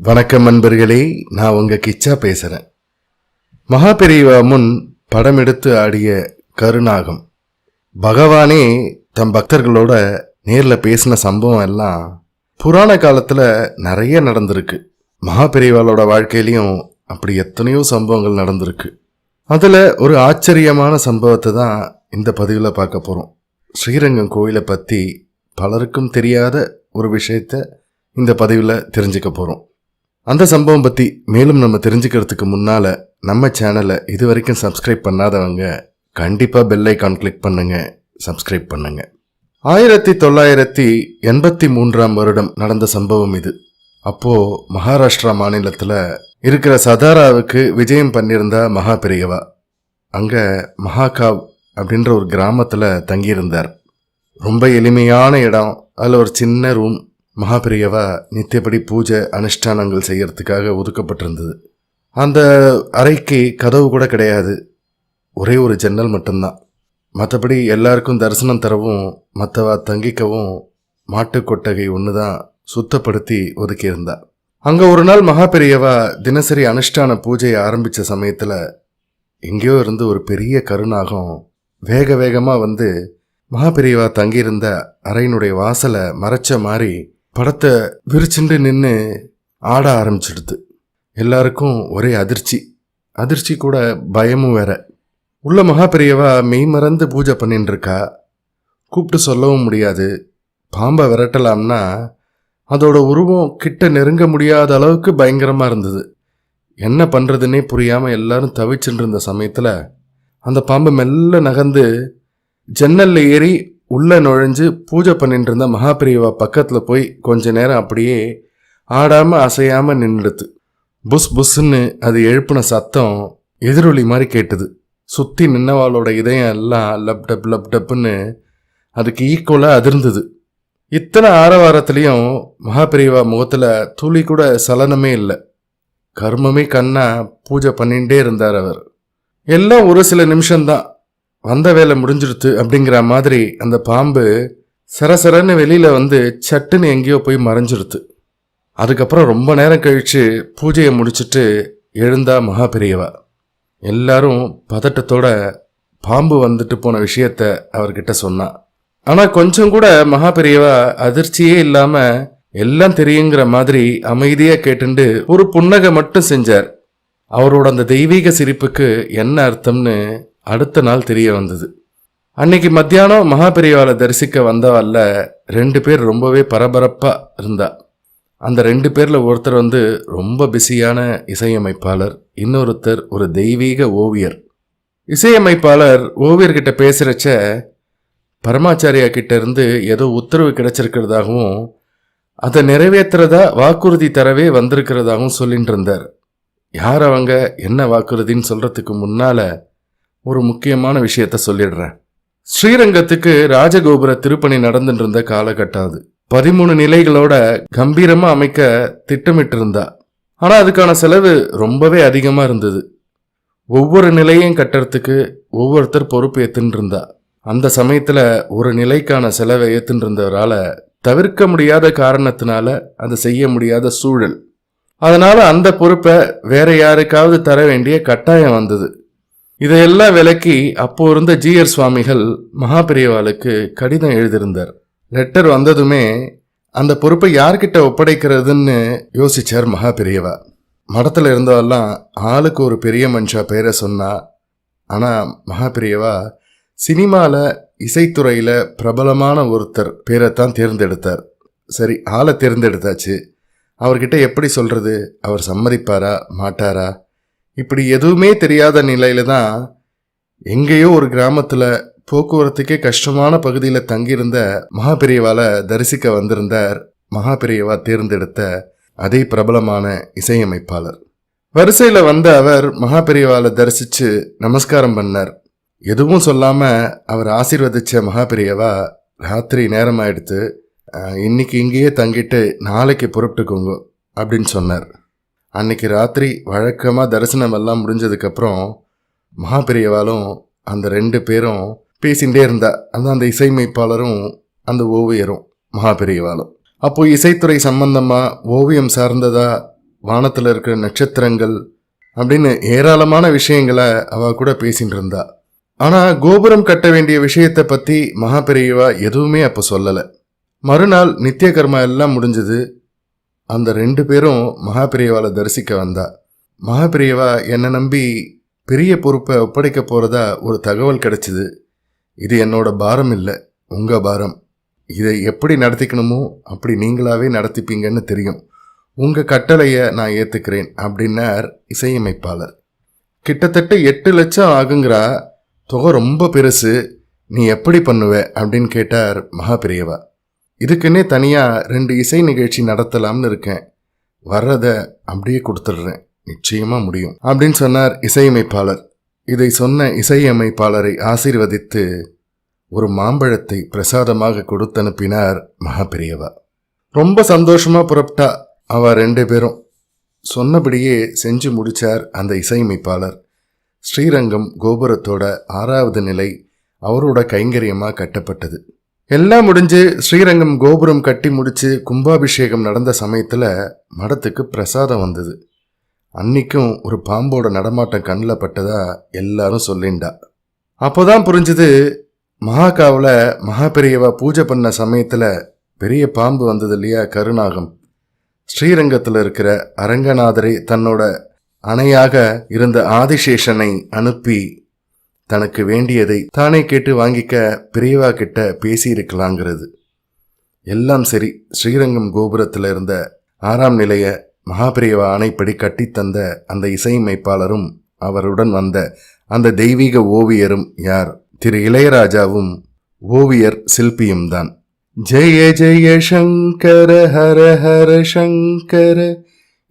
வணக்கம் நண்பர்களே நான் உங்க கிச்சா பேசுறேன். மகாபெரிவா முன் படம் எடுத்து ஆடிய கருநாகம். பகவானே தம் பக்தர்களோட நேரில் பேசின சம்பவம் எல்லாம் புராண காலத்தில் நிறைய நடந்திருக்கு. மகாபெரிவாளோட வாழ்க்கையிலையும் அப்படி எத்தனையோ சம்பவங்கள் நடந்திருக்கு. அதில் ஒரு ஆச்சரியமான சம்பவத்தை தான் இந்த பதிவில் பார்க்க போகிறோம் ஸ்ரீரங்கம் கோயிலை பற்றி பலருக்கும் தெரியாத ஒரு விஷயத்த இந்த பதிவில் தெரிஞ்சுக்க போகிறோம் அந்த சம்பவம் பற்றி மேலும் நம்ம தெரிஞ்சுக்கிறதுக்கு முன்னால் நம்ம சேனலை இது வரைக்கும் சப்ஸ்கிரைப் பண்ணாதவங்க கண்டிப்பாக பெல் ஐக்கான் கிளிக் பண்ணுங்கள் சப்ஸ்கிரைப் பண்ணுங்க. ஆயிரத்தி தொள்ளாயிரத்தி எண்பத்தி மூன்றாம் வருடம் நடந்த சம்பவம் இது. அப்போது மகாராஷ்டிரா மாநிலத்தில் இருக்கிற சதாராவுக்கு விஜயம் பண்ணியிருந்தா மகா பெரியவா. அங்கே மகாகாவ் அப்படின்ற ஒரு கிராமத்தில் தங்கியிருந்தார். ரொம்ப எளிமையான இடம் அதில் ஒரு சின்ன ரூம் மகாபிரியவா நித்தியப்படி பூஜை அனுஷ்டானங்கள் செய்யறதுக்காக ஒதுக்கப்பட்டிருந்தது. அந்த அறைக்கு கதவு கூட கிடையாது. ஒரே ஒரு ஜன்னல் மட்டும்தான். மற்றபடி எல்லாருக்கும் தரிசனம் தரவும் மற்றவா தங்கிக்கவும் மாட்டு கொட்டகை ஒன்று தான் சுத்தப்படுத்தி ஒதுக்கியிருந்தா. அங்கே ஒரு நாள் மகாபெரியவா தினசரி அனுஷ்டான பூஜையை ஆரம்பித்த சமயத்தில் எங்கேயோ இருந்து ஒரு பெரிய கருநாகம் வேக வேகமாக வந்து மகாபெரியவா தங்கியிருந்த அறையினுடைய வாசலை மறைச்ச மாதிரி படத்தை விரிச்சுண்டு நின்று ஆட ஆரம்பிச்சிடுது. எல்லாருக்கும் ஒரே அதிர்ச்சி. அதிர்ச்சி கூட பயமும் வேற. உள்ள மகாபெரியவா மெய் மறந்து பூஜை பண்ணிட்டு இருக்கா கூப்பிட்டு சொல்லவும் முடியாது. பாம்பை விரட்டலாம்னா அதோட உருவம் கிட்ட நெருங்க முடியாத அளவுக்கு பயங்கரமாக இருந்தது. என்ன பண்ணுறதுன்னே புரியாமல் எல்லாரும் தவிச்சுட்டு இருந்த சமயத்தில் அந்த பாம்பு மெல்ல நகர்ந்து ஜன்னலில் ஏறி உள்ள நுழைஞ்சு பூஜை பண்ணிட்டு இருந்த மகாபிரிவா பக்கத்தில் போய் கொஞ்ச நேரம் அப்படியே ஆடாமல் அசையாமல் நின்றுடுது புஸ் புஸ்ன்னு அது எழுப்பின சத்தம் எதிரொலி மாதிரி கேட்டுது. சுற்றி நின்னவாளோட இதயம் எல்லாம் லப் டப் லப் டப்புன்னு அதுக்கு ஈக்குவலாக அதிர்ந்தது. இத்தனை ஆரவாரத்துலேயும் மகாபிரிவா முகத்தில் துளி கூட சலனமே இல்லை. கர்மமே கண்ணா பூஜை பண்ணிகிட்டே இருந்தார் அவர். எல்லாம் ஒரு சில நிமிஷம்தான். வந்த வேலை முடிஞ்சிருத்து அப்படிங்கிற மாதிரி அந்த பாம்பு சரசரன்னு வெளியில் வந்து சட்டுன்னு எங்கேயோ போய் மறைஞ்சிருத்து அதுக்கப்புறம் ரொம்ப நேரம் கழித்து பூஜையை முடிச்சுட்டு எழுந்தா மகா பெரியவா எல்லாரும் பதட்டத்தோட பாம்பு வந்துட்டு போன விஷயத்த அவர்கிட்ட சொன்னான் ஆனால் கொஞ்சம் கூட மகா பெரியவா அதிர்ச்சியே இல்லாமல் எல்லாம் தெரியுங்கிற மாதிரி அமைதியாக கேட்டுண்டு ஒரு புன்னகை மட்டும் செஞ்சார். அவரோட அந்த தெய்வீக சிரிப்புக்கு என்ன அர்த்தம்னு அடுத்த நாள் தெரிய வந்தது. அன்னைக்கு மத்தியானம் மகாபெரிவாலை தரிசிக்க வந்தவால ரெண்டு பேர் ரொம்பவே பரபரப்பாக இருந்தா. அந்த ரெண்டு பேரில் ஒருத்தர் வந்து ரொம்ப பிஸியான இசையமைப்பாளர் இன்னொருத்தர் ஒரு தெய்வீக ஓவியர். இசையமைப்பாளர் ஓவியர்கிட்ட பேசுகிறச்ச பரமாச்சாரியா கிட்ட இருந்து ஏதோ உத்தரவு கிடைச்சிருக்கிறதாகவும் அதை நிறைவேற்றுறதா வாக்குறுதி தரவே வந்திருக்கிறதாகவும் சொல்லிட்டு இருந்தார். யார் அவங்க என்ன வாக்குறுதின்னு சொல்கிறதுக்கு முன்னால் ஒரு முக்கியமான விஷயத்த சொல்லிடுறேன். ஸ்ரீரங்கத்துக்கு ராஜகோபுர திருப்பணி நடந்துட்டு இருந்த காலகட்டம் அது. பதிமூணு நிலைகளோட கம்பீரமா அமைக்க திட்டமிட்டு இருந்தா ஆனா அதுக்கான செலவு ரொம்பவே அதிகமா இருந்தது. ஒவ்வொரு நிலையும் கட்டுறதுக்கு ஒவ்வொருத்தர் பொறுப்பு ஏத்துன்னு இருந்தா அந்த சமயத்துல ஒரு நிலைக்கான செலவை ஏத்துன்னு இருந்தவரால தவிர்க்க முடியாத காரணத்தினால அதை செய்ய முடியாத சூழல். அதனால அந்த பொறுப்பை வேற யாருக்காவது தர வேண்டிய கட்டாயம் வந்தது. இதையெல்லாம் விலக்கி அப்போ இருந்த ஜிஆர் சுவாமிகள் மகாபெரியவாளுக்கு கடிதம் எழுதியிருந்தார். லெட்டர் வந்ததுமே அந்த பொறுப்பை யார்கிட்ட ஒப்படைக்கிறதுன்னு யோசிச்சார் மகாபெரியவா. மடத்தில் இருந்தவெல்லாம் ஆளுக்கு ஒரு பெரிய மனுஷா பேரை சொன்னா ஆனால் மகாபெரியவா சினிமாவில் இசைத்துறையில் பிரபலமான ஒருத்தர் பேரைத்தான் தேர்ந்தெடுத்தார். சரி ஆளை தேர்ந்தெடுத்தாச்சு. அவர்கிட்ட எப்படி சொல்கிறது அவர் சம்மதிப்பாரா? மாட்டாரா? இப்படி எதுவுமே தெரியாத நிலையில தான் எங்கேயோ ஒரு கிராமத்துல போக்குவரத்துக்கே கஷ்டமான பகுதியில் தங்கியிருந்த மகாபெரியவால தரிசிக்க வந்திருந்தார் மகாபெரியவா தேர்ந்தெடுத்த அதே பிரபலமான இசையமைப்பாளர். வரிசையில் வந்த அவர் மகாபெரியவால தரிசிச்சு நமஸ்காரம் பண்ணார். எதுவும் சொல்லாம அவர் ஆசீர்வதிச்ச மகாபெரியவா ராத்திரி நேரம் ஆயிடுத்து இன்னைக்கு இங்கேயே தங்கிட்டு நாளைக்கு புறப்பட்டுக்கோங்க அப்படின்னு சொன்னார். அன்னைக்கு ராத்திரி வழக்கமாக தரிசனம் எல்லாம் முடிஞ்சதுக்கப்புறம் மகாபெரியவாலும் அந்த ரெண்டு பேரும் பேசிகிட்டே இருந்தா அந்த அந்த இசையமைப்பாளரும் அந்த ஓவியரும் மகாபெரியவாலும். அப்போது இசைத்துறை சம்பந்தமாக ஓவியம் சார்ந்ததா வானத்தில் இருக்கிற நட்சத்திரங்கள் அப்படின்னு ஏராளமான விஷயங்களை அவ கூட பேசிகிட்டு இருந்தா ஆனால் கோபுரம் கட்ட வேண்டிய விஷயத்தை பற்றி மகாபெரியவா எதுவுமே அப்போ சொல்லலை. மறுநாள் நித்திய கர்மா எல்லாம் முடிஞ்சது. அந்த ரெண்டு பேரும் மகாபிரியவாவை தரிசிக்க வந்தா. மகாபிரியவா என்னை நம்பி பெரிய பொறுப்பை ஒப்படைக்க போகிறதா ஒரு தகவல் கிடைச்சிது. இது என்னோட பாரம் இல்லை உங்கள் பாரம். இதை எப்படி நடத்திக்கணுமோ அப்படி நீங்களாவே நடத்திப்பீங்கன்னு தெரியும். உங்கள் கட்டளையை நான் ஏற்றுக்கிறேன் அப்படின்னார் இசையமைப்பாளர். கிட்டத்தட்ட எட்டு லட்சம் ஆகுங்கிறா தொகை ரொம்ப பெருசு நீ எப்படி பண்ணுவ அப்படின்னு கேட்டார் மகாபிரியவா. இதுக்குன்னே தனியாக ரெண்டு இசை நிகழ்ச்சி நடத்தலாம்னு இருக்கேன். வர்றதை அப்படியே கொடுத்துட்றேன். நிச்சயமாக முடியும். அப்படின்னு சொன்னார் இசையமைப்பாளர். இதை சொன்ன இசையமைப்பாளரை ஆசீர்வதித்து ஒரு மாம்பழத்தை பிரசாதமாக கொடுத்து அனுப்பினார் மகாபெரியவா. ரொம்ப சந்தோஷமாக புறப்பட்டா அவ ரெண்டு பேரும். சொன்னபடியே செஞ்சு முடித்தார் அந்த இசையமைப்பாளர். ஸ்ரீரங்கம் கோபுரத்தோட ஆறாவது நிலை அவரோட கைங்கரியமாக கட்டப்பட்டது. எல்லாம் முடிஞ்சு ஸ்ரீரங்கம் கோபுரம் கட்டி முடிச்சு கும்பாபிஷேகம் நடந்த சமயத்தில் மடத்துக்கு பிரசாதம் வந்தது. அன்னைக்கும் ஒரு பாம்போட நடமாட்டம் கண்ணில் பட்டதா எல்லாரும் சொல்லிண்டா. அப்போதான் புரிஞ்சுது மகாகாவில் மகாபெரியவா பூஜை பண்ண சமயத்தில் பெரிய பாம்பு வந்தது இல்லையா கருணாகம் ஸ்ரீரங்கத்தில் இருக்கிற அரங்கநாதரை தன்னோட அணையாக இருந்த ஆதிசேஷனை அனுப்பி தனக்கு வேண்டியதை தானே கேட்டு வாங்கிக்க பெரியவா கிட்ட பேசியிருக்கலாங்கிறது. எல்லாம் சரி ஸ்ரீரங்கம் கோபுரத்தில் இருந்த ஆறாம் நிலைய மகாபிரியவா ஆணைப்படி கட்டித்தந்த அந்த இசையமைப்பாளரும் அவருடன் வந்த அந்த தெய்வீக ஓவியரும் யார்? திரு இளையராஜாவும் ஓவியர் சில்பியும்தான். ஜெய ஜெய சங்கர ஹர ஹர சங்கர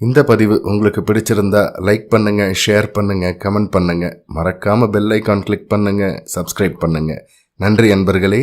இந்த பதிவு உங்களுக்கு பிடிச்சிருந்தா லைக் பண்ணுங்க ஷேர் பண்ணுங்க கமெண்ட் பண்ணுங்க. மறக்காம பெல் ஐக்கான் கிளிக் பண்ணுங்க சப்ஸ்கிரைப் பண்ணுங்க. நன்றி அன்பர்களே.